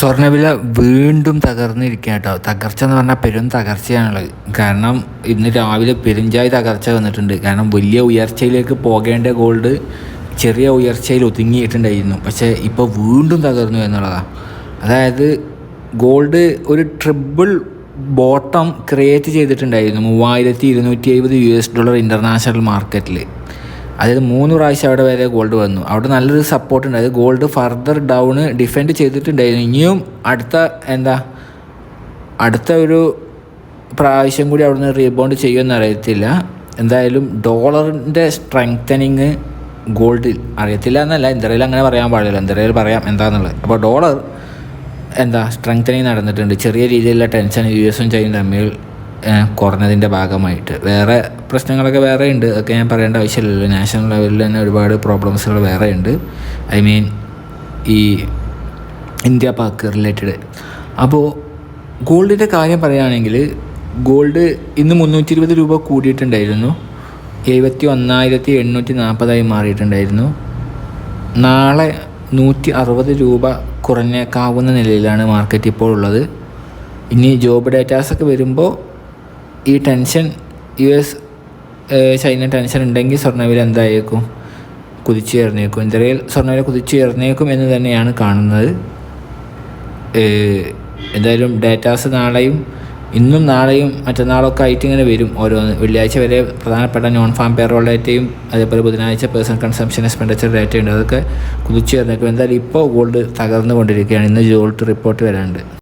സ്വർണവില വീണ്ടും തകർന്നിരിക്കുക കേട്ടോ. തകർച്ച എന്ന് പറഞ്ഞാൽ പെരും തകർച്ചയാണുള്ളത്. കാരണം ഇന്ന് രാവിലെ പെരുഞ്ചായി തകർച്ച വന്നിട്ടുണ്ട്. കാരണം വലിയ ഉയർച്ചയിലേക്ക് പോകേണ്ട ഗോൾഡ് ചെറിയ ഉയർച്ചയിൽ ഒതുങ്ങിയിട്ടുണ്ടായിരുന്നു. പക്ഷേ ഇപ്പോൾ വീണ്ടും തകർന്നു എന്നുള്ളതാണ് അതായത് ഗോൾഡ് ഒരു ട്രിപ്പിൾ ബോട്ടം ക്രിയേറ്റ് ചെയ്തിട്ടുണ്ടായിരുന്നു. മൂവായിരത്തി ഇരുന്നൂറ്റി എഴുപത് യു എസ് ഡോളർ ഇന്റർനാഷണൽ മാർക്കറ്റിൽ അതായത് മൂന്ന് പ്രാവശ്യം അവിടെ വരെ ഗോൾഡ് വന്നു. അവിടെ നല്ലൊരു സപ്പോർട്ട് ഉണ്ട്. അതായത് ഗോൾഡ് ഫർദർ ഡൗൺ ഡിഫെൻഡ് ചെയ്തിട്ടുണ്ടായിരുന്നു. ഇനിയും അടുത്ത എന്താ അടുത്ത ഒരു പ്രാവശ്യം കൂടി അവിടുന്ന് റീബൗണ്ട് ചെയ്യുമെന്ന് അറിയത്തില്ല. എന്തായാലും ഡോളറിന്റെ സ്ട്രെങ്തനിങ് ഗോൾഡിൽ അറിയത്തില്ല എന്നല്ല. എന്തെങ്കിലും അങ്ങനെ പറയാൻ പാടില്ല. എന്തെങ്കിലും പറയാം എന്താണെന്നുള്ളത് അപ്പോൾ ഡോളർ എന്താ സ്ട്രെങ്തനിങ് നടന്നിട്ടുണ്ട്. ചെറിയ രീതിയിലുള്ള ടെൻഷൻ യു എസും ചൈനയും തമ്മിൽ കുറഞ്ഞതിന്റെ ഭാഗമായിട്ട്. വേറെ പ്രശ്നങ്ങളൊക്കെ വേറെ ഉണ്ട്. അതൊക്കെ ഞാൻ പറയേണ്ട ആവശ്യമില്ലല്ലോ. നാഷണൽ ലെവലിൽ തന്നെ ഒരുപാട് പ്രോബ്ലംസുകൾ വേറെ ഉണ്ട്. ഐ മീൻ ഈ ഇന്ത്യ പാക്ക് റിലേറ്റഡ്. അപ്പോൾ ഗോൾഡിന്റെ കാര്യം പറയുകയാണെങ്കിൽ ഗോൾഡ് ഇന്ന് മുന്നൂറ്റി ഇരുപത് രൂപ കൂടിയിട്ടുണ്ടായിരുന്നു. എഴുപത്തി ഒന്നായിരത്തി എണ്ണൂറ്റി നാൽപ്പതായി മാറിയിട്ടുണ്ടായിരുന്നു. നാളെ നൂറ്റി അറുപത് രൂപ കുറഞ്ഞേക്കാവുന്ന നിലയിലാണ് മാർക്കറ്റ് ഇപ്പോൾ ഉള്ളത്. ഇനി ജോബ് ഡേറ്റാസൊക്കെ വരുമ്പോൾ ഈ ടെൻഷൻ യു എസ് ചൈന ടെൻഷൻ ഉണ്ടെങ്കിൽ സ്വർണവില എന്തായേക്കും? കുതിച്ചുയർന്നേക്കും ഇന്ത്യയിൽ സ്വർണവില കുതിച്ചുയർന്നേക്കും എന്ന് തന്നെയാണ് കാണുന്നത്. എന്തായാലും ഡേറ്റാസ് നാളെയും ഇന്നും നാളെയും മറ്റന്നാളൊക്കെ ആയിട്ട് ഇങ്ങനെ വരും ഓരോന്ന്. വെള്ളിയാഴ്ച വരെ പ്രധാനപ്പെട്ട നോൺ ഫാം പേറോൾ ഡേറ്റയും അതേപോലെ ബുധനാഴ്ച പേഴ്സണൽ കൺസംഷൻ എക്സ്പെൻഡിച്ചർ ഡേറ്റ ഉണ്ട്. അതൊക്കെ കുതിച്ചു ചേർന്നേക്കും എന്തായാലും ഇപ്പോൾ ഗോൾഡ് തകർന്നു കൊണ്ടിരിക്കുകയാണ് ഇന്ന് ജോൾട്ട് റിപ്പോർട്ട് വരാനുണ്ട്.